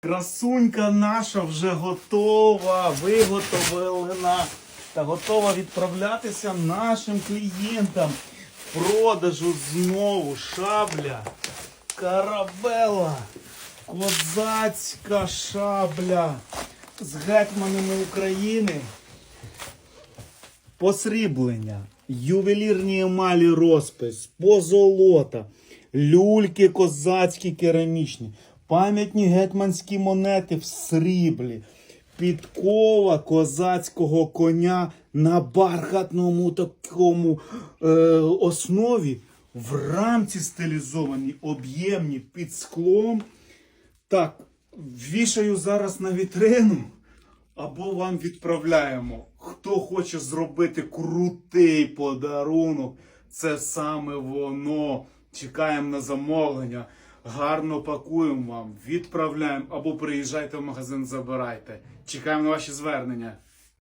Красунька наша вже готова, виготовлена та готова відправлятися нашим клієнтам в продажу знову шабля, карабела, козацька шабля з гетьманами України. Посріблення, ювелірні емалі розпис, позолота, люльки козацькі керамічні, пам'ятні гетьманські монети в сріблі, підкова козацького коня на бархатному такому е, основі, в рамці стилізовані, об'ємні під склом. Так, вішаю зараз на вітрину. Або вам відправляємо. Хто хоче зробити крутий подарунок, це саме воно. Чекаємо на замовлення. Гарно пакуємо вам, відправляємо або приїжджайте в магазин, забирайте. Чекаємо на ваші звернення.